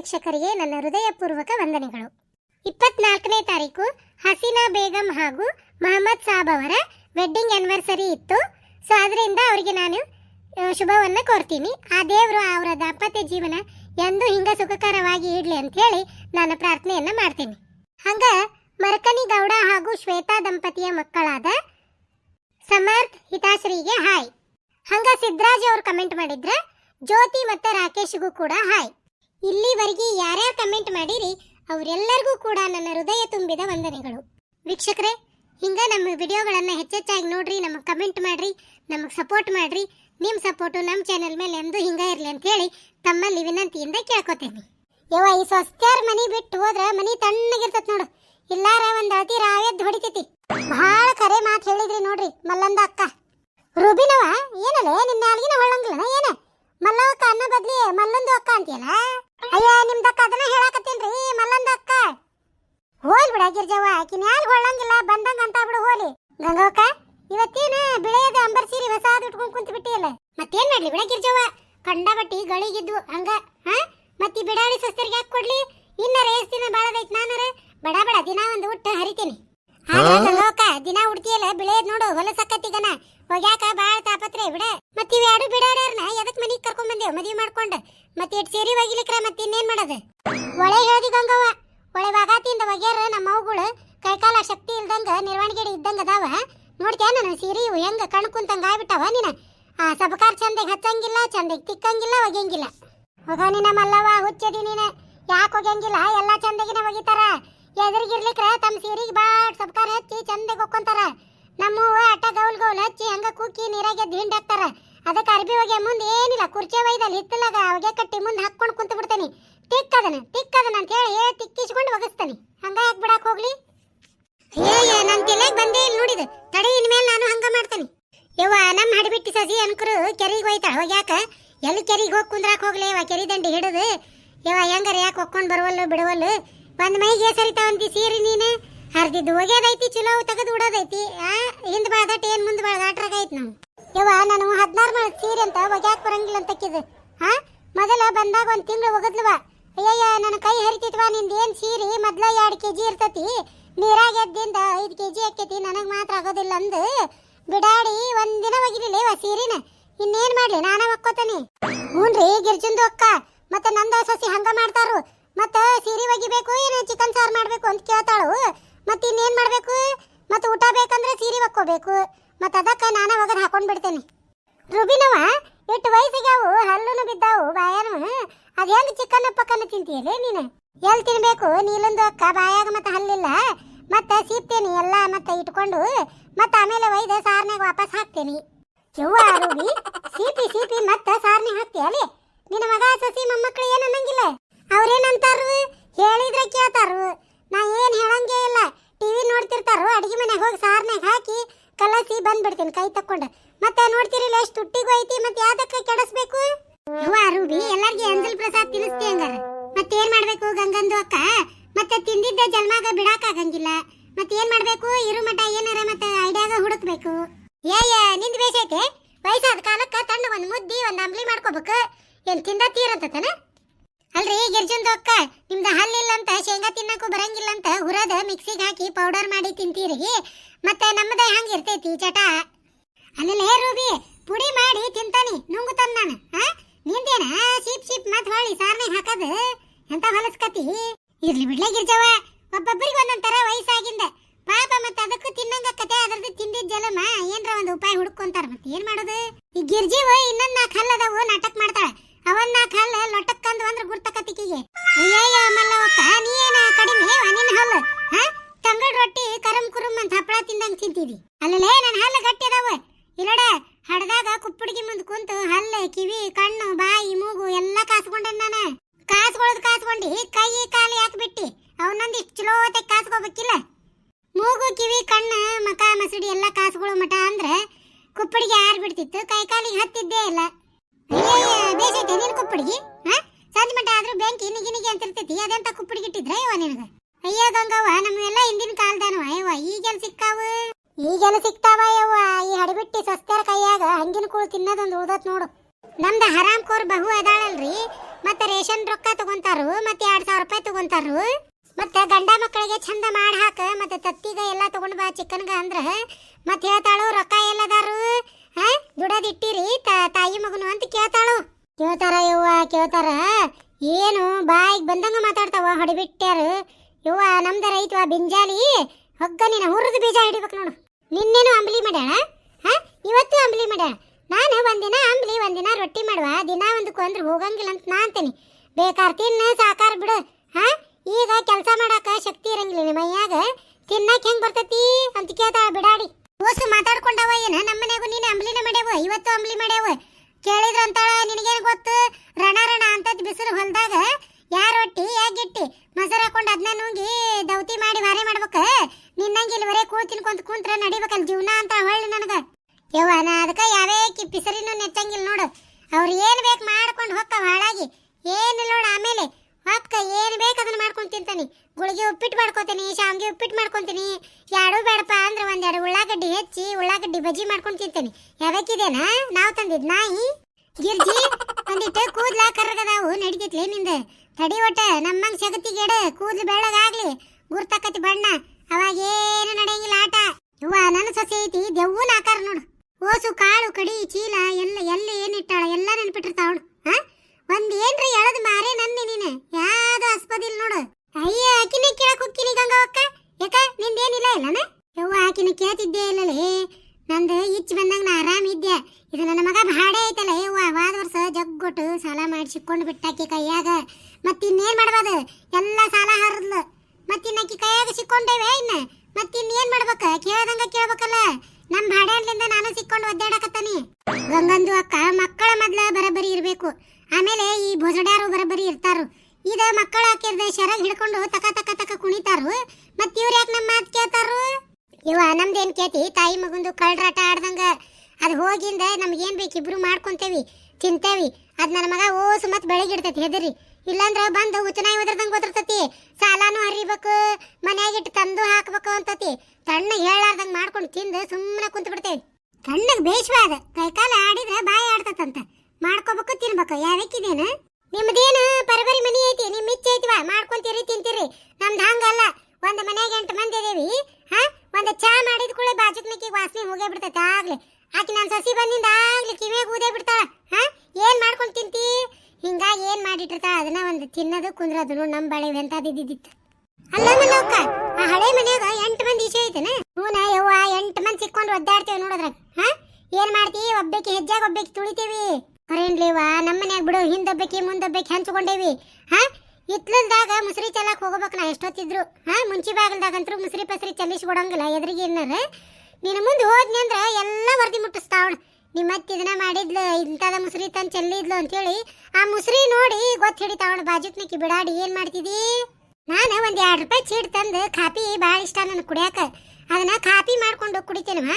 ವೀಕ್ಷಕರಿಗೆ ನನ್ನ ಹೃದಯಪೂರ್ವಕ ವಂದನೆಗಳು. ಇಪ್ಪತ್ನಾಲ್ಕನೇ ತಾರೀಕು ಹಸೀನಾ ಬೇಗಂ ಹಾಗೂ ಮೊಹಮ್ಮದ್ ಸಾಬ್ ಅವರ ವೆಡ್ಡಿಂಗ್ ಆನಿವರ್ಸರಿ ಇತ್ತು. ಸೊ ಅದರಿಂದ ಅವರಿಗೆ ನಾನು ಶುಭವನ್ನು ಕೋರ್ತೀನಿ. ಆ ದೇವರು ಅವರ ದಾಂಪತ್ಯ ಜೀವನ ಎಂದು ಹಿಂಗ ಸುಖಕರವಾಗಿ ಇಡ್ಲಿ ಅಂತ ಹೇಳಿ ನಾನು ಪ್ರಾರ್ಥನೆಯನ್ನ ಮಾಡ್ತೀನಿ. ಹಂಗ ಮರಕನಿ ಗೌಡ ಹಾಗೂ ಶ್ವೇತಾ ದಂಪತಿಯ ಮಕ್ಕಳಾದ ಸಮರ್ಥ್ ಹಿತಾಶ್ರೀಗೆ ಹಾಯ್. ಹಂಗ ಸಿದ್ದರಾಜ್ ಅವರು ಕಮೆಂಟ್ ಮಾಡಿದ್ರೆ ಜ್ಯೋತಿ ಮತ್ತು ರಾಕೇಶ್ಗೂ ಕೂಡ ಹಾಯ್. ಇಲ್ಲಿವರೆಗೆ ಯಾರ್ಯಾರು ಕಮೆಂಟ್ ಮಾಡಿರಿ, ಅವರೆಲ್ಲರಿಗೂ ಕೂಡ ನನ್ನ ಹೃದಯ ತುಂಬಿದ ವಂದನೆಗಳು. ವೀಕ್ಷಕರೇ, ಹಿಂಗೆ ನಮ್ಮ ವಿಡಿಯೋಗಳನ್ನು ಹೆಚ್ಚೆಚ್ಚಾಗಿ ನೋಡ್ರಿ ನಮಗೆ ಕಮೆಂಟ್ ಮಾಡಿರಿ, ನಮಗೆ ಸಪೋರ್ಟ್ ಮಾಡಿರಿ ನಿಮ್ಮ ಸಪೋರ್ಟು ನಮ್ಮ ಚಾನೆಲ್ ಮೇಲೆ ಎಂದು ಹಿಂಗೆ ಇರಲಿ ಅಂತ ಹೇಳಿ ತಮ್ಮಲ್ಲಿ ವಿನಂತಿಯಿಂದ ಕೇಳ್ಕೊತೇನೆ. ಯವ್ವ, ಈ ಸ್ವಸ್ತ್ಯಾರ ಮನೆ ಬಿಟ್ಟು ಹೋದ್ರೆ ಮನೆ ತಣ್ಣಗಿರ್ತತ್ ನೋಡು. ಇಲ್ಲಾರ ಒಂದು ಅತಿ ರಾವೆದ್ದು ಹೊಡಿತೈತಿ. ಭಾಳ ಕರೆ ಮಾತು ಹೇಳಿದ್ರಿ ನೋಡ್ರಿ, ಮಲ್ಲಂದ ಅಕ್ಕ. ರುಬಿನವ ಏನಲ್ಲ ನಿನ್ನ ಅಲ್ಗಿನ ಹೊಳ್ಳಂಗಿಲ್ಲ ಏನ? ಮಲ್ಲವಕ್ಕ ಅನ್ನ ಬದ್ಲಿ ಮಲ್ಲಂದು ಅಕ್ಕ ಅಂತೀಯಲ್ಲ? ಅಯ್ಯ ನಿಮ್ದಕ್ಕ ಅದನ್ನ ಹೇಳಾಕತ್ತೀನ್ರಿ ಮಲ್ಲಂದ ಅಕ್ಕ. ಹೋಲ್ ಬಿಡ ಗಿರ್ಜವ್ವ ಆಕಿನ ಯಾರು ಹೊಳ್ಳಂಗಿಲ್ಲ ಬಂದಂಗ ಅಂತ ಬಿಡು ಹೋಲಿ. ಗಂಗವಕ್ಕ ಇವತ್ತೇನ ಬಿಳೆಯದ ಅಂಬರ್ ಸೀರೆ ಹೊಸಾದ್ ಉಟ್ಕೊಂಡ್ ಕುಂತ ಬಿಟ್ಟಿಯಲ್ಲ? ಮತ್ತೇನ್ ಮಾಡ್ಲಿ ಬಿಡ ಗಿರ್ಜವ್ವ ಕಂಡ ಬಟ್ಟಿ ಗಳಿಗಿದ್ವು ಹಂಗ ಹಾ? ಮತ್ತಿ ಬಿಡಾಡಿ ಸಸ್ತರಿಗೆ ಯಾಕೆ ಕೊಡ್ಲಿ? ಇನ್ನ ರೇಸ್ ದಿನ ಬಾಳದೈತ್ ನಾನರ? ಬಡ ಬಡ ದಿನ ಒಂದು ಉಟ್ಟ ಹರಿತೀನಿ. ಆದ್ರೆ ಗಂಗವಕ್ಕ ದಿನ ಉಡ್ತಿಯಲ್ಲ ಬಿಳೆಯದ್ ನೋಡು ಹೊಲಸಕ್ಕತ್ತಿಗನ ಹೋಗ್ಯಾಕ ಬಾಳ ತಾಪತ್ರೆ ಬಿಡ. ಮತ್ ಇವ್ ಎರಡು ಬಿಡಾಡ್ಯಾರನ ಎದಕ್ ಮನಿಗ್ ಕರ್ಕೊಂಡ್ ಬಂದೇವ್? ಮದ್ವಿ ಮಾಡ್ಕೊಂಡ. ಮತ್ ಎಷ್ಟ್ ಸೇರಿ ಒಗಿಲಿಕ್ರ ಮತ್ ಇನ್ನೇನ್ ಮಾಡೋದು? ಒಳೆ ಹೇಳ್ದಿ ಗಂಗವ್ವ. ಒಳೆ ವಾಗಾತಿಯಿಂದ ಒಗ್ಯಾರ ನಮ್ಮ ಅವುಗಳು ಕೈಕಾಲ ಶಕ್ತಿ ಇಲ್ದಂಗ ನಿರ್ವಹಣೆಗೆ ಇದ್ದಂಗ ಅದಾವ. ನೋಡ್ತ್ಯಾ ನನ್ನ ಸೀರೆ ಇವು ಹೆಂಗ ಕಣ್ ಕುಂತಂಗ ಆಗ್ಬಿಟ್ಟವ ನೀನ? ಆ ಸಬಕಾರ್ ಚಂದಗೆ ಹಚ್ಚಂಗಿಲ್ಲ, ಚಂದಗೆ ತಿಕ್ಕಂಗಿಲ್ಲ, ಒಗ್ಯಂಗಿಲ್ಲ. ಹೋಗ ನಿನ್ನ ಮಲ್ಲವ ಹುಚ್ಚದಿ ನೀನ. ಯಾಕೆ ಒಗ್ಯಂಗಿಲ್ಲ? ಎಲ್ಲಾ ಚಂದಗಿನ ಒಗಿತಾರ. ಎದುರಿಗಿರ್ಲಿಕ್ರ ತಮ್ಮ ಸೀರೆಗೆ ಬಾಳ್ ಸಬಕಾರ ಹಚ್ಚಿ ಚಂದಗ್ ಒಕ್ಕೊಂತಾರ. ನಮ್ಮವ್ವ ಅಟ್ಟ ಗೌಲ್ ಗೌಲ್ ಹಚ್ಚಿ ಹಂಗ ಕುಕ್ಕಿ ನೀರಾಗೆ ದಿಂಡ್ ಹಾಕ್ತಾರ. ಅದಕ್ಕೆ ಅರ್ಬಿ ಹೋಗಿ ಮುಂದೆ ಏನಿಲ್ಲ, ಕುರ್ಚಿ ಒಯ್ದಲ್ಲಿ ಹಿತ್ತಲಾಗ ಅವಗೆ ಕಟ್ಟಿ ಮುಂದೆ ಹಾಕೊಂಡು ಕುಂತು ಬಿಡ್ತೇನೆ. ತಿಕ್ಕದನ ತಿಕ್ಕದನ ಅಂತ ಹೇಳಿ ಹೇಳಿ ತಿಕ್ಕಿಸ್ಕೊಂಡು ಒಗಸ್ತಾನೆ. ಹಂಗ ಯಾಕೆ ಬಿಡಾಕ್ ಹೋಗ್ಲಿ? ಏ ನನ್ನ ತಲೆಗೆ ಬಂದೇ ಇಲ್ಲಿ ನೋಡಿದ. ತಡೆ ಇನ್ಮೇಲೆ ನಾನು ಹಂಗ ಮಾಡ್ತೇನೆ. ಯವ್ವ ನಮ್ಮ ಹಡಿಬಿಟ್ಟಿ ಸಸಿ ಅನ್ಕರು ಕೆರಿಗೆ ಹೋಯ್ತಾಳ ಹೋಗ್ಯಾಕ? ಎಲ್ಲಿ ಕೆರಿಗೆ ಹೋಗಿ ಕುಂದ್ರಾಕ್ ಹೋಗ್ಲಿ ಯವ್ವ, ಕೆರಿ ದಂಡಿ ಹಿಡಿದು? ಯವ್ವ, ಹೆಂಗಾರ ಯಾಕೆ ಹೊಕ್ಕೊಂಡು ಬರುವಲ್ಲು, ಬಿಡುವಲ್ಲು? ಒಂದು ಮೈಗೆ ಸರಿತಾವಂತಿ ಸೀರಿ ನೀನು? ಹರಿದಿದ್ದು ಹೋಗ್ಯದೈತಿ ಚಲೋ ತೆಗೆದು ಉಡೋದೈತಿ. ಹಿಂದ್ ಬಾಳದಾಟ ಏನ್ ಮುಂದ್ ಬಾಳದಾಟ್ರಾಗ ಐತಿ ನಾವು. ಯವ್ವ, ನಾನು ಹದಿನಾರು ಮಾಡ ಸೀರೆ ಅಂತ ಒಗ್ಯಾಕ್ ಬರಂಗಿಲ್ಲ ಅಂತ ತಕ್ಕಿದ್ದು ಹಾ, ಮೊದಲ ಬಂದಾಗ ಒಂದ್ ತಿಂಗಳು ಒಗದ್ಲವ ಅಯ್ಯಯ್ಯ, ನನ್ನ ಕೈ ಹರಿತಿತ್ವಾ ನಿಂದ ಏನ್ ಸೀರೆ? ಮೊದ್ಲ ಕೆ ಕೆಜಿ ಇರ್ತತಿ. ನೀರಾಗ ಎದ್ದಿಂದ ಐದ್ ಕೆಜಿ ಆಕೈತಿ ನನಗ್ ಮಾತ್ರ ಆಗೋದಿಲ್ಲ ಅಂದು ಬಿಡಾಡಿ ಒಂದಿನ ಒಗಿಲಿಲ್ಲ. ಇವ ಸೀರಿನ? ಇನ್ನೇನ್ ಮಾಡ್ಲಿ? ನಾನ ಒಕ್ಕೋತಾನೆ. ರೀ ಗಿರ್ಜಂದು ಅಕ್ಕ ಮತ್ತೆ ನಂದ ಸಸಿ ಹಂಗ ಮಾಡ್ತಾರು. ಮತ್ತೆ ಸೀರೆ ಒಗಿಬೇಕು, ಏನು ಚಿಕನ್ ಸಾರು ಮಾಡ್ಬೇಕು ಅಂತ ಕೇಳ್ತಾಳು ಮತ್ತೆ ಇನ್ನೇನ್ ಮಾಡ್ಬೇಕು ಮತ್ತೆ ಊಟ ಬೇಕಂದ್ರೆ ಮತ್ತ ಅದಕ್ಕ ನಾನ ಹೋಗಿ ಹಾಕೊಂಡ್ ಬಿಡ್ತೇನೆ. ರುಬಿನವ ಎಷ್ಟು ವಯಸ್ಸಿಗೆ ಅವು, ಹಲ್ಲುನು ಬಿದ್ದಾವು, ಬಾಯನು ಅದ್ ಹೆಂಗ್ ಚಿಕನ್ ಪಕ್ಕನ ತಿಂತೀಯಲೇ ನೀನು? ಎಲ್ಲಿ ತಿನ್ಬೇಕು? ನೀಲೊಂದು ಅಕ್ಕ, ಬಾಯಾಗ ಮತ್ತೆ ಹಲ್ಲಿಲ್ಲ. ಮತ್ತೆ ಸೀಪ್ತೇನಿ, ಎಲ್ಲ ಮತ್ತೆ ಇಟ್ಕೊಂಡು, ಮತ್ತೆ ಆಮೇಲೆ ಒಯ್ದು ಸಾರ್ನಾಗ ವಾಪಸ್ ಹಾಕ್ತೇನಿ. ಯವ್ವ ರೂಬಿ, ಸೀಪಿ ಸೀಪಿ ಮತ್ತೆ ಸಾರ್ನೆ ಹಾಕ್ತೀಯಲೇ ನಿನ್ನ ಮಗ, ಸಸಿ, ಮೊಮ್ಮಕ್ಳು ಏನು ಅನ್ನಂಗಿಲ್ಲ? ಅವ್ರೇನಂತಾರು ಹೇಳಿದ್ರೆ ಕೇಳ್ತಾರು ನಾ ಏನ್ ಹೇಳಂಗೇ ಇಲ್ಲ. ಟಿವಿ ನೋಡ್ತಿರ್ತಾರು ಅಡಿಗೆ ಮನೆಗೆ ಹೋಗಿ ಸಾರ್ನಾಗ ಹಾಕಿ ಕಲಸಿ ಬಂದ್ಬಿಡ್ತೀನಿ, ಕೈ ತಕ್ಕೊಂಡು. ಮತ್ತೆ ನೋಡ್ತಿರಲ್ಲ ಎಷ್ಟು ತುಟ್ಟಿಗೂ ಐತಿ, ಮತ್ತೆ ಯಾವ್ದಕ್ಕೆ ಕೆಡಿಸ್ಬೇಕು? ಅವ್ವ ರೂಬಿ, ಎಲ್ಲರಿಗೆ ಅಂಜಲ್ ಪ್ರಸಾದ್ ತಿನ್ನಿಸ್ತಿ ಹಂಗಾರ. ಮತ್ತೆ ಏನು ಮಾಡ್ಬೇಕು ಗಂಗಂದು ಅಕ್ಕ? ಮತ್ತೆ ತಿಂದಿದ್ದ ಜನ್ಮಾಗ ಬಿಡಾಕ ಆಗಂಗಿಲ್ಲ. ಮತ್ತೆ ಏನ್ ಮಾಡ್ಬೇಕು? ಇರು ಮಠ, ಏನಾರ ಮತ್ತೆ ಐಡಿಯಾಗ ಹುಡುಕ್ಬೇಕು. ಏಯ ನಿಂದ ಬೇಸೈತೆ ವಯಸ್ಸಾದ ಕಾಲಕ್ಕ ತಣ್ಣ ಒಂದ್ ಮುದ್ದಿ, ಒಂದ್ ಅಂಬ್ಲಿ ಮಾಡ್ಕೋಬೇಕು. ಏನ್ ತಿಂದ ತೀರಂತತನ ಅಲ್ರಿ ಗಿರ್ಜನ್ ದೊಕ್ಕ ನಿಮ್ದ ಹಲ್ಲಿಲ್ಲ ಅಂತ ಶೇಂಗಾ ತಿನ್ನಕ್ಕೂ ಬರಂಗಿಲ್ಲ ಅಂತ ಹುರದ ಮಿಕ್ಸಿಗೆ ಹಾಕಿ ಪೌಡರ್ ಮಾಡಿ ತಿಂತೀರಿ. ಮತ್ತೆ ನಮ್ಮದೇ ಹಂಗ ಇರ್ತೈತಿ ಚಟ? ಅಲ್ಲೇ ರೂಬಿ, ಪುಡಿ ಮಾಡಿ ತಿಂತಾನಿ ನುಂಗುತ್ತಾನ ನಾನು, ಹಾ? ನಿಂದೇನ? ಸೀಪ್ ಸೀಪ್ ಮತ್ ಹೊಳ್ಳಿ ಸಾರ್ನೆ ಹಾಕದು? ಎಂತ ಹೊಲಸ್ಕತಿ? ಇರ್ಲಿ ಬಿಡ್ಲೆ ಗಿರ್ಜವ ಒಬ್ಬೊಬ್ಬರಿಗೆ ಒಂದೊಂದ್ ತರ ವಯಸ್ಸಾಗಿಂದ. ಪಾಪ ಮತ್ತೆ ಅದಕ್ಕೂ ತಿನ್ನಂಗಕ್ಕತೆ ಅದ್ರದ್ದು ತಿಂದಿದ್ ಜಲಮ, ಏನ್ರ ಒಂದು ಉಪಾಯ ಹುಡ್ಕೊಂತಾರ ಮತ್ತೆ ಏನ್ ಮಾಡೋದು? ಈ ಗಿರ್ಜಿವ ಇನ್ನೊಂದ್ ನಾಲ್ಕು ಹಲ್ಲದವು ನಾಟಕ ಮಾಡ್ತಾಳ. ಅವನ್ ಕಲ್ಲ ಲೊಟಕ್ಕಂದು ಅಂದ್ರೆ ಗುರ್ತಕತಿಕಿಗೆ. ಅಯ್ಯಯ್ಯ ಮಲ್ಲವಕ್ಕ ನೀ ಏನ ಕಡಿಮೆ ನಿನ್ನ ಹಲ್ಲು, ಹಾ? ತಂಗಳ್ ರೊಟ್ಟಿ, ಕರಂ ಕುರುಮ್ ಅಂತ ಹಪ್ಪಳ ತಿಂದಂಗ್ ತಿಂತಿದಿ ಅಲ್ಲಲೇ ನನ್ನ ಹಲ್ಲು ಗಟ್ಟಿ ಅದಾವ. ಇಲ್ಲಡ, ಹಡದಾಗ ಕುಪ್ಪಡಿಗೆ ಮುಂದೆ ಕುಂತು ಹಲ್ಲೆ, ಕಿವಿ, ಕಣ್ಣು, ಬಾಯಿ, ಮೂಗು ಎಲ್ಲ ಕಾಸ್ಕೊಂಡೆ ನಾನ. ಕಾಸ್ಕೊಳ್ಳೋದು ಕಾಸ್ಕೊಂಡಿ, ಕೈ ಕಾಲು ಯಾಕೆ ಬಿಟ್ಟಿ? ಅವನೊಂದಿಷ್ಟು ಚಲೋ ಹೊತ್ತೆ ಕಾಸ್ಕೋಬೇಕಿಲ್ಲ? ಮೂಗು, ಕಿವಿ, ಕಣ್ಣು, ಮಕ, ಮಸಡಿ ಎಲ್ಲ ಕಾಸುಗಳು ಮಠ ಅಂದ್ರೆ ಕುಪ್ಪಡಿಗೆ ಯಾರು ಬಿಡ್ತಿತ್ತು? ಕೈ ಕಾಲಿಗೆ ಹತ್ತಿದ್ದೇ ಇಲ್ಲ. ಬೇಸೈತೆ ನೀನು ಕುಪ್ಪಡಿಗಿ? ಸಂಜೆ ಮಟ್ಟ ಆದ್ರೂ ಬೆಂಕಿ ನಿಗಿ ನಿಗಿ ಅಂತ ಇರ್ತೈತಿ, ಅದೆಂತ ಕುಪ್ಪಡಿಗೆ ಇಟ್ಟಿದ್ರ ಇವ ನಿನಗ? ಅಯ್ಯ ಗಂಗವ್ವ ನಮ್ಮೆಲ್ಲ ಹಿಂದಿನ ಕಾಲದಾನವ ಯವ್ವ, ಈಗೆಲ್ಲ ಸಿಕ್ಕಾವು? ಈಗೆಲ್ಲ ಸಿಕ್ತಾವ ಯವ್ವ, ಈ ಹಡಿಬಿಟ್ಟಿ ಸಸ್ತ್ಯಾರ ಕೈಯಾಗ ಹಂಗಿನ ಕೂಳು ತಿನ್ನೋದೊಂದು ಉಳ್ದತ್ ನೋಡು. ನಮ್ದು ಹರಾಮ್ ಕೋರ್ ಬಹು ಅದಾಳಲ್ರಿ, ಮತ್ತೆ ರೇಷನ್ ರೊಕ್ಕ ತಗೊಂತಾರು, ಮತ್ತೆ ಎರಡ್ ಸಾವಿರ ರೂಪಾಯಿ ತಗೊಂತಾರು, ಮತ್ತೆ ಗಂಡ ಮಕ್ಕಳಿಗೆ ಚಂದ ಮಾಡಿ ಹಾಕ ಮತ್ತೆ ತತ್ತಿಗ ಎಲ್ಲ ತಗೊಂಡು ಬಾ ಚಿಕನ್ಗ ಅಂದ್ರ, ಮತ್ತೆ ಹೇಳ್ತಾಳು, ರೊಕ್ಕ ಎಲ್ಲದಾರು? ಹಾ? ದುಡದಿಟ್ಟಿರಿ ತಾಯಿ ಮಗನು ಅಂತ ಕೇಳ್ತಾಳು. ಕೇಳ್ತಾರ ಯವ್ವ, ಕೇಳ್ತಾರ. ಏನು, ಬಾಯಿಗೆ ಬಂದಂಗ ಮಾತಾಡ್ತಾವ ಹೊಡಿಬಿಟ್ಟ್ಯಾರು. ಯವ್ವ, ನಮ್ದ ರೈತವ ಬಿಂಜಾಲಿ. ಹೊಗ್ಗ ನೀನು ಹುರಿದು ಬೀಜ ಹಿಡಿಬೇಕು ನೋಡು. ನಿನ್ನೇನು ಅಂಬ್ಲಿ ಮಾಡ್ಯಾಳ? ಹಾ? ಇವತ್ತು ಅಂಬ್ಲಿ ಮಾಡ್ಯಾಳ. ನಾನು ಒಂದಿನ ಅಂಬ್ಲಿ, ಒಂದಿನ ರೊಟ್ಟಿ ಮಾಡುವ. ದಿನ ಒಂದಕ್ಕೂ ಅಂದ್ರೆ ಹೋಗಂಗಿಲ್ಲ ಅಂತ ನಾ ಅಂತೀನಿ. ಬೇಕಾರ್ ತಿನ್ನ, ಸಾಕಾರ ಬಿಡು. ಹಾ? ಈಗ ಕೆಲಸ ಮಾಡಾಕ ಶಕ್ತಿ ಇರಂಗಿಲ್ಲ ನಿಮ್ಮ ಮೈಯಾಗ. ತಿನ್ನಕ್ಕೆ ಹೆಂಗ್ ಬರ್ತೈತಿ ಅಂತ ಕೇಳ್ತಾಳ ಬಿಡಾಡಿ. ಓಸು ಮಾತಾಡ್ಕೊಂಡವ ಏನ? ನಮ್ಮ ಮನ್ಯಾಗು ನೀನು ಅಂಬ್ಲಿನ ಮಾಡ್ಯಾವ, ಇವತ್ತು ಅಂಬ್ಲಿ ಮಾಡ್ಯಾವ. ಕೇಳಿದ್ರ ಅಂತಾಳ ನಿನಗೇನು ಗೊತ್ತು? ರಣ ರಣ ಅಂತದ್ ಬಿಸಿಲು ಹೊಲ್ದಾಗ ಯಾರ ರೊಟ್ಟಿ ಯಾಗಿಟ್ಟಿ ಗಿಟ್ಟಿ? ಮೊಸರು ಹಾಕೊಂಡು ಅದನ್ನ ನುಂಗಿ ದೌತಿ ಮಾಡಿ ವಾರೆ ಮಾಡ್ಬೇಕ? ನಿನ್ನಂಗೆ ಇಲ್ಲಿ ಬರೇ ಕೂಳ್ ತಿನ್ಕೊಂತ ಕುಂತ್ರ ನಡಿಬೇಕಲ್ಲ ಜೀವನ ಅಂತ ಹೊಳ್ಳಿ ನನಗೆ. ಯವ್ವ, ನಾ ಅದಕ್ಕ ಯಾವೇ ಕಿ ಪಿಸರಿನೂ ನೆಚ್ಚಂಗಿಲ್ಲ ನೋಡು. ಅವ್ರು ಏನು ಬೇಕು ಮಾಡ್ಕೊಂಡು ಹೋಗ್ತಾವ ಹಾಳಾಗಿ. ಏನಿಲ್ಲ ನೋಡು ಆಮೇಲೆ ಹೊಕ್ಕ ಏನು ಬೇಕು ಅದನ್ನ ಮಾಡ್ಕೊಂಡು ತಿಂತಾನೆ. ಗುಳಿಗೆ ಉಪ್ಪಿಟ್ಟು ಮಾಡ್ಕೊತೀನಿ, ಶಾವ್ಗೆ ಉಪ್ಪಿಟ್ಟು ಮಾಡ್ಕೊತೀನಿ. ಯಾರು ಬೇಡಪ್ಪ ಅಂದ್ರೆ ಒಂದೆರಡು ಉಳ್ಳಾಗಡ್ಡಿ ಹೆಚ್ಚಿ, ಉಳ್ಳಾಗಡ್ಡಿ ಬಜ್ಜಿ ಮಾಡ್ಕೊಂಡು ತಿಂತೀನಿ. ಯಾವಕ್ಕಿದೇನಾ ನಾವು ತಂದಿದ್ ನಾಯಿ, ಗಿರ್ಜಿ, ಒಂದಿಟ್ಟು ಕೂದ್ಲ ಕರ್ರಗದಾವು ನಡಿತೈತ್ಲೆ ನಿಂದ. ತಡಿ ಒಟ್ಟ, ನಮ್ಮಂಗ್ ಸಗತಿಗೆಡ ಕೂದ್ಲು ಬೆಳ್ಳಗಾಗ್ಲಿ. ಗುರ್ತಕ್ಕತಿ ಬಣ್ಣ, ಅವಾಗ ಏನು ನಡೆಯಂಗಿಲ್ಲ ಆಟ. ಇವ ನನ್ನ ಸೊಸೆ ಐತಿ, ದೆವ್ವನ ಆಕಾರ ನೋಡು. ಓಸು, ಕಾಳು, ಕಡಿ, ಚೀಲ, ಎಲ್ಲ, ಎಲ್ಲಿ ಏನಿಟ್ಟಾಳ ಎಲ್ಲ ನೆನ್ಪಿಟ್ಟಿರ್ತಾವಳು. ಹಾ ಒಂದ್ ಏನ್ರಿ ಎಳದ್ ಮಾರೇ ನಂದಿ ನೀನೆ. ಯಾವ್ದು ಇಲ್ಲ ನೋಡು. ಅಯ್ಯ, ಆಕಿನ ಕೇಳಕ್ ಹೋಗ್ತೀನಿ ಗಂಗವಕ್ಕ. ಯಾಕ ನಿಂದೇನಿಲ್ಲ ಇಲ್ಲನ ಯವ್ವ, ಆಕಿನ ಕೇಳ್ತಿದ್ದೆ ಇಲ್ಲಲೇ? ನಂದು ಇಚ್ಚ ಬಂದಂಗ ನಾ ಆರಾಮ ಇದ್ದೆ ಇದು ನನ್ನ ಮಗ ಭಾಡೆ ಐತಲ್ಲ ಯವ್ವ. ವಾದ ವರ್ಷ ಜಗ್ಗೊಟ್ಟು ಸಾಲ ಮಾಡಿ ಸಿಕ್ಕೊಂಡು ಬಿಟ್ಟಾಕಿ ಕೈಯಾಗ. ಮತ್ತಿನ್ನೇನ್ ಮಾಡ್ಬೋದು ಎಲ್ಲ ಸಾಲ ಹರಿದ್ಲು. ಮತ್ತಿನ್ನಕ್ಕಿ ಕೈಯಾಗ ಸಿಕ್ಕೊಂಡೇವೆ ಇನ್ನ. ಮತ್ತಿನ್ನೇನ್ ಮಾಡ್ಬೇಕ? ಕೇಳ್ದಂಗ ಕೇಳ್ಬೇಕಲ್ಲ. ನಮ್ ಭಾಡೆ ನಾನು ಸಿಕ್ಕೊಂಡು ಒದ್ದಾಡಕತ್ತನಿ. ಗಂಗಂದು ಅಕ್ಕ ಮಕ್ಕಳ ಮೊದ್ಲ ಬರಬರಿ ಇರ್ಬೇಕು. ಆಮೇಲೆ ಈ ಭೊಸಡ್ಯಾರು ಬರಬರಿ ಇರ್ತಾರು. ಇದ ಮಕ್ಕಳ ಹಾಕಿರ್ದ ಶರಗ್ ಹಿಡ್ಕೊಂಡು ತಕ ತಕ ತಕ ಕುಣಿತಾರು. ಮತ್ ಇವ್ರ ಯಾಕೆ ನಮ್ಮ ಮಾತು ಕೇಳ್ತಾರು? ಇವ ನಮ್ದೇನ್ ಕೇತಿ? ತಾಯಿ ಮಗಂದು ಕಳ್ರಾಟ ಆಡ್ದಂಗ. ಅದು ಹೋಗಿಂದ ಏನ್ ಬೇಕು? ಇಬ್ರು ಮಾಡ್ಕೊಂತೇವಿ, ತಿಂತೇವಿ. ಅದ್ ನನ್ನ ಮಗ ಓಸು ಮತ್ ಬೆಳಗ್ಗೆ ಇಡ್ತೈತಿ, ಹೆದರಿ. ಇಲ್ಲಾಂದ್ರ ಬಂದು ಉಚ್ಚನಾಯಿ ಒದರ್ದಂಗ ಒದರ್ತತಿ. ಸಾಲಾನು ಹರಿಬೇಕು, ಮನ್ಯಾಗ ಇಟ್ಟು ತಂದು ಹಾಕ್ಬೇಕು ಅಂತತಿ. ತಣ್ಣ ಹೇಳಾರ್ದಂಗ ಮಾಡ್ಕೊಂಡು ತಿಂದು ಸುಮ್ಮನೆ ಕುಂತ ಬಿಡ್ತೇವಿ ತಣ್ಣಗ್ ಬೇಷವಾದ ಕೈಕಾಲ ಆಡಿದ್ರೆ ಬಾಯಿ ಆಡ್ತತಂತ. ಮಾಡ್ಕೋಬೇಕು, ತಿನ್ಬೇಕು. ಯಾವಕ್ಕಿದೇನ ನಿಮ್ದೇನು ಪರಬರಿ ಮನಿ ಐತಿ? ನಿಮ್ ಮಿಚ್ಚ ಐತಿವ ಮಾಡ್ಕೊಂತೀರಿ, ತಿಂತೀರಿ. ನಮ್ದು ಹಂಗಲ್ಲ. ಒಂದ್ ಮನೆಗೆ ಎಂಟು ಮಂದಿ ಇದೇವಿ ಹಾ? ಒಂದ್ ಚಾ ಮಾಡಿದ ಕೂಡಲೇ ಬಾಜುಕ್ನಿಕ್ಕಿ ವಾಸನೆ ಹೋಗೇ ಬಿಡ್ತೈತೆ ಆಗ್ಲಿ. ಆಕಿ ನನ್ ಸಸಿ ಬಂದಿಂದ ಆಗ್ಲಿ ಕಿವಿಯಾಗ ಊದೇ ಬಿಡ್ತಾಳ. ಹಾ? ಏನ್ ಮಾಡ್ಕೊಂಡ್ ತಿಂತಿ? ಹಿಂಗಾಗಿ ಏನ್ ಮಾಡಿಟ್ಟಿರ್ತಾಳ? ಅದನ್ನ ಒಂದು ತಿನ್ನೋದು, ಕುಂದ್ರದು. ನೋಡ್ ನಮ್ ಬಳಿ ಎಂತದಿದ್ದಿತ್ತು ಅಲ್ಲ ಮನೋಕ್ಕ ಆ ಹಳೆ ಮನೆಯಾಗ ಎಂಟು ಮಂದಿ ಇಷ್ಟ ಐತೆನ? ಹೂನ, ಯವ್ವ, ಎಂಟು ಮಂದಿ ಸಿಕ್ಕೊಂಡು ಒದ್ದಾಡ್ತೇವೆ ನೋಡಿದ್ರೆ ಹಾ? ಏನ್ ಮಾಡ್ತಿ? ಒಬ್ಬಕ್ಕೆ ಹೆಜ್ಜಾಗ ಒಬ್ಬಕ್ಕೆ ತುಳಿತೀವಿ. ಕರೇನ್ಲಿವ ನಮ್ಮ ಮನ್ಯಾಗ ಬಿಡು, ಹಿಂದೊಬ್ಬಾಕಿ, ಮುಂದೊಬ್ಬಾಕಿ ಹಂಚ್ಕೊಂಡೇವಿ. ಹಾ? ಇತ್ಲದಾಗ ಮುಸ್ರಿ ಚೆಲ್ಲಕ್ಕೆ ಹೋಗ್ಬೇಕು ನಾ ಎಷ್ಟೊತ್ತಿದ್ರು. ಹಾ? ಮುಂಚಿ ಬಾಗಲ್ದಾಗಂತೂ ಮುಸ್ರಿ ಪಸ್ರಿ ಚಲಿಸಿ ಕೊಡಂಗಿಲ್ಲ ಎದುರಿಗೆ ಏನಾರ? ನೀನು ಮುಂದೆ ಹೋದ್ನಿ ಅಂದ್ರೆ ಎಲ್ಲ ವರದಿ ಮುಟ್ಟಿಸ್ತಾವಣ ನಿಮ್ಮ ಅತ್ತಿ ಇದನ್ನ ಮಾಡಿದ್ಲು, ಇಂಥದ ಮುಸ್ರಿ ತಂದು ಚೆಲ್ಲಿದ್ಲು ಅಂತೇಳಿ ಆ ಮುಸ್ರಿ ನೋಡಿ ಗೊತ್ತು ಹಿಡಿತಾವಣ ಬಾಜುಕ್ನಿಕ್ಕಿ ಬಿಡಾಡಿ, ಏನು ಮಾಡ್ತಿದಿ? ನಾನು ಒಂದು ಎರಡು ರೂಪಾಯಿ ಚೀಟ್ ತಂದು ಕಾಪಿ ಭಾಳ ಇಷ್ಟ ನನಗೆ ಕುಡಿಯಾಕ. ಅದನ್ನ ಕಾಪಿ ಮಾಡ್ಕೊಂಡು ಕುಡಿತೇನವ?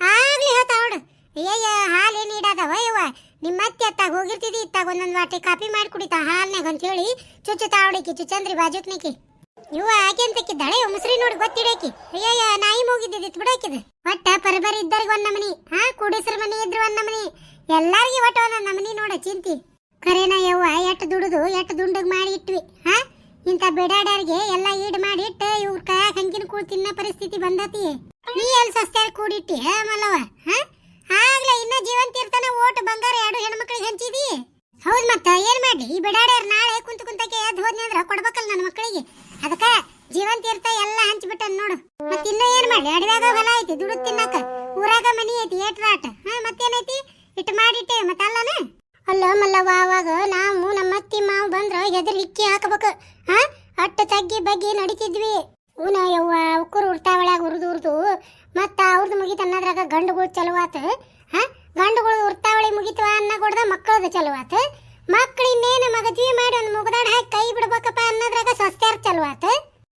ಆಗ್ಲಿ ಹೇಳ್ತಾವಳು ಅಯ್ಯಯ್ಯ ಹಾಲೇನು ಇಡದವ ಯವ್ವ? ನಿಮ್ಮ ಅತ್ತೆ ಅತ್ತ ಹೋಗಿರ್ತಿದಿ, ಇತ್ತಾಗ ಒಂದೊಂದು ವಾಟಿ ಕಾಪಿ ಮಾಡಿ ಕುಡಿತಾ ಹಾಲ್ನಾಗ ಅಂತೇಳಿ ಚುಚ್ಚು ತಾವಡಿಕಿ ಚುಚ್ಚಂದ್ರಿ ಬಾಜುಕ್ನಿಕಿ ಇವ ಆಕೆ ಅಂತಕ್ಕಿದ್ದಾಳೆ ಮುಸ್ರಿ ನೋಡಿ ಗೊತ್ತಿಡಾಕಿ. ಅಯ್ಯಯ್ಯ ನಾಯಿ ಮೂಗಿದ್ದಿತ್ತು ಬಿಡಾಕಿದ. ಒಟ್ಟ ಪರಬರಿ ಇದ್ದರಿಗೆ ಒಂದ್ ನಮನಿ, ಹಾ, ಕುಡಿಸ್ರ ಮನಿ ಇದ್ರು ಒಂದ್ ನಮನಿ. ಎಲ್ಲಾರ್ಗಿ ಒಟ್ಟ ಒಂದೊಂದ್ ನಮನಿ ನೋಡ ಚಿಂತಿ. ಕರೇನ ಯವ್ವ ಎಟ್ ದುಡುದು ಎಟ್ ದುಂಡಗ್ ಮಾಡಿ ಇಟ್ವಿ, ಹಾ? ಇಂಥ ಬೇಡಾಡ್ಯಾರಿಗೆ ಎಲ್ಲ ಈಡ್ ಮಾಡಿ ಇಟ್ಟು ಇವ್ರ ಕೈಯಾಗ ಹಂಗಿನ ಕೂಳ್ ತಿನ್ನ ಪರಿಸ್ಥಿತಿ ಬಂದತಿ. ನೀ ಎಲ್ಲಿ ಸಸ್ತಾರ ಕೂಡಿಟ್ಟಿ, ಹಾ ಮಲ್ಲವ ಹಾ? ಆಗ್ಲೇ ಇನ್ನ ಜೀವಂತ ಇರ್ತಾನ, ಓಟ್ ಬಂಗಾರ ಎರಡು ಹೆಣ್ಮಕ್ಳಿಗೆ ಹಂಚಿದಿ? ಹೌದ್ ಮತ್ತ, ಏನ್ ಮಾಡ್ಲಿ? ಈ ಬಿಡಾಡ್ಯಾರ ನಾಳೆ ಕುಂತ ಕುಂತಕ್ಕೆ ಎದ್ದು ಹೋದ್ನಿ ಅಂದ್ರ ಕೊಡ್ಬೇಕಲ್ಲ ನನ್ನ ಮಕ್ಕಳಿಗೆ ಅದಕ್ಕ ಜೀವಂತ ಇರ್ತ ಎಲ್ಲ ಹಂಚ್ಬಿಟ್ಟ ನೋಡು. ಮತ್ ಇನ್ನ ಏನ್ ಮಾಡ್ಲಿ? ಅಡವ್ಯಾಗ ಹೊಲ ಐತಿ ದುಡ್ದು ತಿನ್ನಕ. ಊರಾಗ ಮನಿ ಐತಿ ಏಟ್ರಾಟ ಹಾ, ಮತ್ತೇನೈತಿ? ಇಟ್ಟು ಮಾಡಿಟ್ಟೆ, ಮತ್ತ ಅಲ್ಲನ? ಅಲ್ಲ ಮಲ್ಲವ್ವ, ಅವಾಗ ನಾವು ನಮ್ಮ ಅತ್ತಿ ಮಾವು ಬಂದ್ರ ಎದ್ರ ಹಿಕ್ಕಿ ಹಾಕಬೇಕು. ಹಾ, ಅಟ್ಟ ತಗ್ಗಿ ಬಗ್ಗಿ ನಡಿತಿದ್ವಿ. ಉನ ಯವ್ವ, ಉಕ್ಕರು ಉರ್ತಾವಳ್ಯಾಗ ಉರ್ದು ಉರ್ದು, ಮತ್ತು ಅವ್ರದ್ದು ಮುಗಿತ ಅನ್ನೋದ್ರಾಗ ಗಂಡುಗಳು ಚಲುವಾತ ಹಾಂ? ಗಂಡುಗಳು ಉರ್ತಾವಳಿ ಮುಗಿತವ ಅನ್ನ ಕೊಡ್ದ ಮಕ್ಕಳದ ಚಲುವಾತ ಮಕ್ಳು ಇನ್ನೇನು ಮಗದ್ವಿ ಮಾಡಿ ಒಂದು ಮುಗದಾಡ ಹಾಕಿ ಕೈ ಬಿಡ್ಬೇಕಪ್ಪ ಅನ್ನೋದ್ರಾಗ ಸ್ವಸ್ಥ್ಯಾರ ಚಲುವಾತ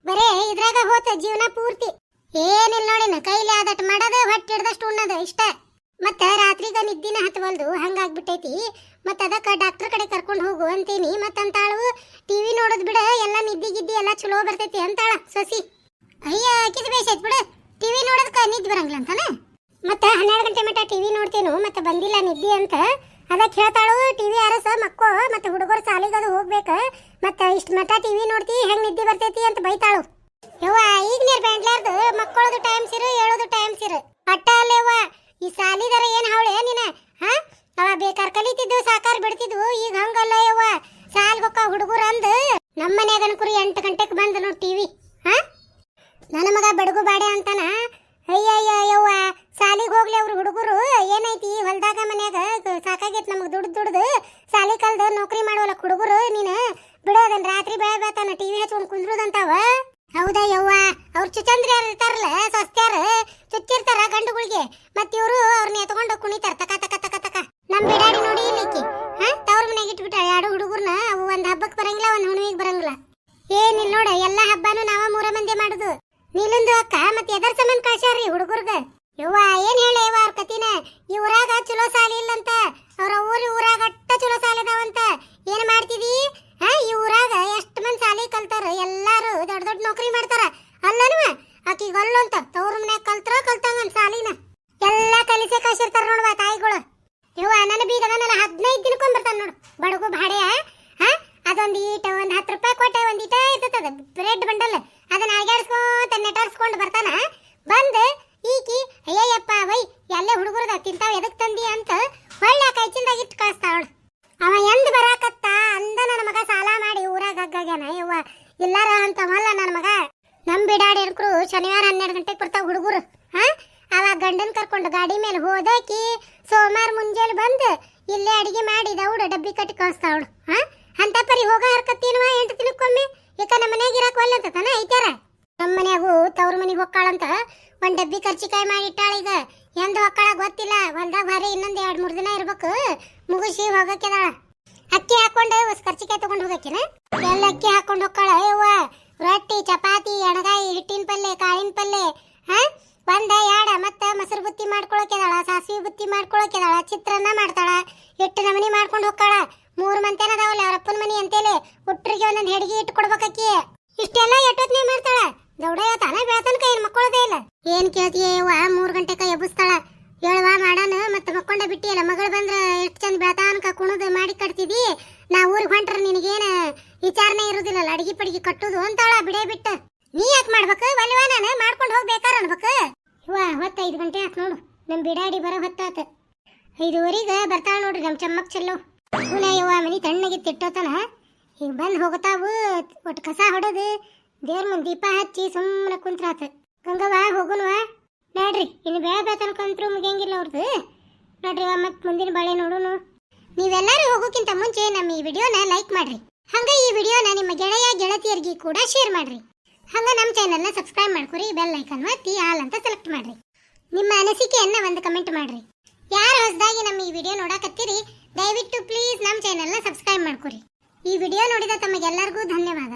ಬರೇ, ಇದ್ರಾಗ ಹೋತ ಜೀವನ ಪೂರ್ತಿ. ಏನಿಲ್ಲ ನೋಡಿನ ಕೈಲಿ ಆದಟ್ ಮಾಡೋದು, ಹೊಟ್ಟೆ ಹಿಡ್ದಷ್ಟು ಉಣ್ಣೋದು, ಇಷ್ಟ. ಮತ್ತ ರಾತ್ರಿಗ ನಿದ್ದಿನ ಹತ್ತವಲ್ದು ಹಂಗಾಗ್ಬಿಟ್ಟೈತಿ. ಮತ್ತ ಅದಕ್ಕ ಡಾಕ್ಟರ್ ಕಡೆ ಕರ್ಕೊಂಡು ಹೋಗು ಅಂತೀನಿ. ಮತ್ತ ಅಂತಾಳು ಟಿವಿ ನೋಡೋದು ಬಿಡ, ಎಲ್ಲ ನಿದ್ದಿ ಗಿದ್ದಿ ಎಲ್ಲ ಚಲೋ ಬರ್ತೈತಿ ಅಂತಾಳ ಸೊಸಿ. ಅಯ್ಯ ಕಿದ್ ಬೇಸೈತ್ ಬಿಡು. ಟಿವಿ ನೋಡೋದಕ್ಕ ನಿದ್ದೆ ಬರಂಗಿಲ್ಲ ಅಂತಾನ? ಮತ್ತ ಹನ್ನೆರಡು ಗಂಟೆ ಮಟ್ಟ ಟಿವಿ ನೋಡ್ತೇನು, ಮತ್ತ ಬಂದಿಲ್ಲ ನಿದ್ದಿ ಅಂತ. ಅದಕ್ಕೆ ಹೇಳ್ತಾಳು, ಟಿವಿ ಅರಸ ಮಕ್ಕೋ, ಮತ್ತೆ ಹುಡುಗರು ಸಾಲಿಗೆ ಅದು ಹೋಗ್ಬೇಕ. ಮತ್ತೆ ಇಷ್ಟ ಟಿ ಟಿವಿ ನೋಡ್ತಿ, ಹೆಂಗ್ ನಿದ್ದೆ ಬರ್ತೈತಿ ಅಂತ ಬೈತಾಳು. ಯವ್ವ ಈಗ ನೀರ್ ಬೆಂಡ್ಲಾರ್ದು ಮಕ್ಕಳದು ಟೈಮ್ ಸಿರು ಹೇಳೋದು ಟೈಮ್ ಸಿರು ಅಟ್ಟ ಅಲ್ಲೇವ್ವ ಈ ಸಾಲಿದಾರ ಏನ್ ಹಾವಳೆ ನೀನ ಹಾ ಅವ ಬೇಕಾರ್ ಕಲಿತಿದ್ವು ಸಾಕಾರ ಬಿಡ್ತಿದ್ವು ಈಗ ಹಂಗಲ್ಲ ಯವ್ವ ಸಾಲ್ ಹೊಕ್ಕ ಹುಡುಗರು ಅಂದ್ ನಮ್ಮ ಮನ್ಯಾಗನ ಕುರಿ ಎಂಟು ಗಂಟೆಗೆ ಬಂದು ನೋಡಿ ಟಿವಿ ಹಾ ನನ್ನ ಮಗ ಬಡಗು ಬಾಡೆ ಅಂತಾನ ಅಯ್ಯಯ್ಯ ಯವ್ವ ಸಾಲಿಗೆ ಹೋಗ್ಲಿ ಅವ್ರ ಹುಡುಗರು ಏನೈತಿ ಹೊಲ್ದಾಗ ಮನ್ಯಾಗ ಗ- ಸಾಕಾಗೈತ್ ನಮಗ್ ದುಡ್ದು ದುಡ್ದು ಸಾಲಿ ಕಲ್ದು ನೌಕರಿ ಮಾಡುವಲ್ಲ ಹುಡುಗರು ನೀನು ಬಿಡೋದನ್ ರಾತ್ರಿ ಬೆಳೆ ಬೇತಾನ ಟಿವಿ ಹಚ್ಕೊಂಡ್ ಕುಂದ್ರುದಂತಾವ ಹೌದಾ ಯವ್ವ ಅವ್ರ ಚುಚಂದ್ರ ಯಾರು ಇರ್ತಾರಲ್ಲ ಸ್ವಸ್ತ್ಯಾರ ಚುಚ್ಚಿರ್ತಾರ ಗಂಡುಗಳಿಗೆ ಮತ್ ಇವ್ರು ಅವ್ರನ್ನ ಎತ್ಕೊಂಡು ಕುಣಿತಾರ ತಕ ತಕ ತಕ ತಕ ನಮ್ ಬಿಡಾಡಿ ನೋಡಿ ಇಲ್ಲಿಕ್ಕಿ ಹಾ ತವ್ರ ಮನ್ಯಾಗ ಇಟ್ಬಿಟ್ಟ ಎರಡು ಹುಡುಗರ್ನ ಅವು ಒಂದ್ ಹಬ್ಬಕ್ ಬರಂಗಿಲ್ಲ ಒಂದ್ ಹುಣ್ಣಿಗೆ ಬರಂಗಿಲ್ಲ ಏನಿಲ್ಲ ನೋಡ ಎಲ್ಲಾ ಹಬ್ಬನು ನಾವ ಮೂರ ಮಂದಿ ಮಾಡುದು ನೀಲಂದು ಅಕ್ಕ ಮತ್ತೆ ಎದರ ಸಂಬಂಧ ಕಳ್ಸ್ಯಾರ್ರಿ ಹುಡುಗರ್ಗ ಯವ್ವ ಏನ್ ಹೇಳ ಯವ್ವ ಅವ್ರ ಕತಿನ ಈ ಊರಾಗ ಚಲೋ ಸಾಲಿ ಇಲ್ಲಂತ ಅವ್ರ ಊರಿ ಊರಾಗ ಅಟ್ಟ ಚಲೋ ಸಾಲಿ ಅದಾವಂತ ಏನ್ ಮಾಡ್ತಿದಿ ಹಾ ಈ ಊರಾಗ ಎಷ್ಟ್ ಮಂದಿ ಸಾಲಿ ಕಲ್ತಾರ ಎಲ್ಲಾರು ದೊಡ್ಡ ದೊಡ್ಡ ನೌಕರಿ ಮಾಡ್ತಾರ ಅಲ್ಲನವ ಆಕಿಗೆ ಅಲ್ಲಂತ ತವ್ರ ಮನ್ಯಾಗ ಕಲ್ತ್ರ ಕಲ್ತಂಗ ಸಾಲಿನ ಎಲ್ಲಾ ಕಲಿಸೆ ಕಳ್ಸಿರ್ತಾರ ನೋಡುವ ತಾಯಿಗಳು ಯವ್ವ ನನ್ನ ಬೀಗ ನನ್ನ ಹದಿನೈದು ದಿನಕ್ಕೊಂಡ್ ಬರ್ತಾನ ನೋಡು ಬಡಗು ಭಾಡೆ ಹಾ ಅದೊಂದು ಈಟ ಒಂದ್ ಹತ್ತು ರೂಪಾಯಿ ಕೊಟ್ಟೆ ಒಂದ್ ಈಟ ಇರ್ತದ ಬ್ರೆಡ್ ಬಂಡಲ್ ಅದನ್ನ ಅಳಗಾಡಿಸ್ಕೊಂತ ನೆಟಾಡ್ಸ್ಕೊಂಡು ಬರ್ತಾನ. ಬಂದ, ಈಕಿ, ಅಯ್ಯಯ್ಯಪ್ಪ, ವೈ, ಎಲ್ಲೇ ಹುಡುಗರದ ತಿಂತಾವ, ಎದಕ್ ತಂದಿ? ಅಂತ ಒಳ್ಳೆ ಕೈಚಿಂದಾಗ ಇಟ್ಟು ಕಳಿಸ್ತಾವಳು ಅವ ಎಂದ್ ಬರಾಕತ್ತ? ಅಂದ ನನ್ನ ಮಗ ಸಾಲ ಮಾಡಿ ಊರಾಗ ಹಗ್ಗಾಗ್ಯಾನ ಯವ್ವ, ಇಲ್ಲಾರ ಅಂತವಲ್ಲ ನನ್ನ ಮಗ. ನಮ್ ಬಿಡಾಡಿ ಹಿಡ್ಕರು ಶನಿವಾರ ಹನ್ನೆರಡು ಗಂಟೆಗೆ ಬರ್ತಾವ ಹುಡುಗರು. ಹಾ ಅವ ಗಂಡನ್ ಕರ್ಕೊಂಡು ಗಾಡಿ ಮೇಲೆ ಹೋದಾಕಿ ಸೋಮವಾರ ಮುಂಜಾನೆ ಬಂದು ಇಲ್ಲೇ ಅಡಿಗೆ ಮಾಡಿ ದೌಡು ಡಬ್ಬಿ ಕಟ್ಟಿ ಕಳಿಸ್ತಾವಳು ಹಾ ಅಂತ ಪರಿ ಹೋಗ ಹರ್ಕತ್ತೀನವ ಎಂಟು ದಿನಕ್ಕೊಮ್ಮೆ? ಯಾಕ ನಮ್ಮ ಮನ್ಯಾಗ ಇರಾಕ ಅಂತ ತಾನ ಐತ್ಯಾರ? ನಮ್ಮ ಮನ್ಯಾಗು ತವ್ರ ಮನಿಗೆ ಹೊಕ್ಕಾಳಂತ ಒಂದ್ ಡಬ್ಬಿ ಕರ್ಚಿಕಾಯಿ ಮಾಡಿ ಇಟ್ಟಾಳ ಈಗ. ಎಂದ ಹೊಕ್ಕಾಳ ಗೊತ್ತಿಲ್ಲ. ಹೊಲ್ದಾಗ ಬಾರಿ ಇನ್ನೊಂದ್ ಎರಡ್ ಮೂರ್ ದಿನ ಇರ್ಬೇಕು. ಮುಗಿಸಿ ಹೋಗಕ್ಕೆದಾಳ ಅಕ್ಕಿ ಹಾಕೊಂಡು ಹೊಸ ಕರ್ಚಿಕಾಯಿ ತಗೊಂಡ್ ಹೋಗಕ್ಕಿನ? ಎಲ್ಲ ಅಕ್ಕಿ ಹಾಕೊಂಡು ಹೊಕ್ಕಾಳ? ಯವ್ವ, ರೊಟ್ಟಿ, ಚಪಾತಿ, ಎಣಗಾಯಿ, ಹಿಟ್ಟಿನ ಪಲ್ಲೆ, ಕಾಳಿನ ಪಲ್ಲೆ, ಹ? ಒಂದ ಎರಡ ಮತ್ತ ಮೊಸರು ಬುತ್ತಿ ಮಾಡ್ಕೊಳಕೆದಾಳ ಸಾಸಿವೆ ಬುತ್ತಿ ಮಾಡ್ಕೊಳಕೆದಾಳ ಚಿತ್ರಾನ್ನ ಮಾಡ್ತಾಳ, ಹಿಟ್ಟು ನಮನಿ ಮಾಡ್ಕೊಂಡು ಹೋಗ್ತಾಳ ಮೂರ್ ಮಂತೇನ ಅದಾವಲ್ಲ ಅವ್ರ ಅಪ್ಪನ ಮನಿ ಅಂತೇಳಿ, ಹುಟ್ಟರಿಗೆ ಒಂದೊಂದ್ ಹೆಡ್ಗಿ ಇಟ್ಟು ಕೊಡ್ಬೇಕಿ ಇಷ್ಟೆಲ್ಲ ಎಟ್ಟೊತ್ನೇ ಮಾಡ್ತಾಳ? ದೌಡ ತಾನ ಬೆಳತನ ಏನ್ ಮಕ್ಕಳದೇ ಇಲ್ಲ. ಏನ್ ಕೇಳ್ತೀಯ ಯವ್ವ? ಮೂರ್ ಗಂಟೆಕ ಎಬ್ಬಿಸ್ತಾಳ. ಹೇಳುವ ಮಾಡಾನ, ಮತ್ತೆ ಮಕ್ಕೊಂಡ ಬಿಟ್ಟಿಯಲ್ಲ, ಮಗಳು ಬಂದ್ರ ಎಷ್ಟು ಚಂದ ಬೆಳತಾನಕ ಕುಣದು ಮಾಡಿ ಕಟ್ತಿದಿ? ನಾ ಊರಿಗೆ ಹೊಂಟ್ರ ನಿನಗೇನ ವಿಚಾರಣೆ ಇರುದಿಲ್ಲಲ್ಲ, ಅಡಿಗೆ ಪಡಿಗೆ ಕಟ್ಟುದು ಅಂತಾಳ, ಬಿಡೇ ಬಿಟ್ಟ. ನೀ ಯಾಕೆ ಮಾಡ್ಬೇಕು? ಒಲ್ವ ನಾನು, ಮಾಡ್ಕೊಂಡು ಹೋಗ್ಬೇಕಾರ ಅನ್ಬೇಕು. ಇವ ಐದು ಗಂಟೆ ಆತ್ ನೋಡು ನಮ್ಮ ಬಿಡಾಡಿ ಬರೋ ಹೊತ್ತಾತ. ಐದುವರೆಗೆ ಬರ್ತಾಳ ನೋಡ್ರಿ ನಮ್ಮ ಚಮ್ಮಕ್ ಚೆಲ್ಲು. ಪುನಃ ಯವ್ವ ಮನಿ ತಣ್ಣಗೆ ತಿಟ್ಟೋತನ. ಈಗ ಬಂದು ಹೋಗತಾವು ಒಟ್ಟು ಕಸ ಹೊಡೆದು ದೇವ್ರ ಮುಂದೆ ದೀಪ ಹಚ್ಚಿ ಸುಮ್ಮನೆ ಕುಂತ್ರಾತ. ಗಂಗವ್ವ ಹೋಗುನ್ವಾ ನೋಡ್ರಿ, ಇನ್ನು ಬೇಳೆ ಬೇತನಕಂತ್ರು ಮುಗಿಯಂಗಿಲ್ಲ ಅವ್ರದ್ದು ನೋಡ್ರಿ ಮತ್ತೆ ಮುಂದಿನ ಬಾಳೆ ನೋಡುನು. ನೀವೆಲ್ಲರೂ ಹೋಗೋಕ್ಕಿಂತ ಮುಂಚೆ ನಮ್ಮ ಈ ವಿಡಿಯೋನ ಲೈಕ್ ಮಾಡ್ರಿ. ಹಂಗ ಈ ವಿಡಿಯೋನ ನಿಮ್ಮ ಗೆಳೆಯ, ಗೆಳತಿಯರಿಗೆ ಕೂಡ ಶೇರ್ ಮಾಡ್ರಿ. ಹಂಗ ನಮ್ಮ ಚಾನೆಲ್ನ ಸಬ್ಸ್ಕ್ರೈಬ್ ಮಾಡ್ಕೊರಿ ಬೆಲ್ ಲೈಕನ್ ಒತ್ತಿ ಆಲ್ ಅಂತ ಸೆಲೆಕ್ಟ್ ಮಾಡ್ರಿ. ನಿಮ್ಮ ಅನಿಸಿಕೆಯನ್ನ ಒಂದು ಕಮೆಂಟ್ ಮಾಡ್ರಿ. ಯಾರು ಹೊಸದಾಗಿ ನಮ್ಮ ಈ ವಿಡಿಯೋ ನೋಡಕತ್ತೀರಿ, ದಯವಿಟ್ಟು ಪ್ಲೀಸ್ ನಮ್ಮ ಚಾನೆಲ್ನ ಸಬ್ಸ್ಕ್ರೈಬ್ ಮಾಡ್ಕೊರಿ. ಈ ವಿಡಿಯೋ ನೋಡಿದ ತಮಗೆಲ್ಲರಿಗೂ ಧನ್ಯವಾದ.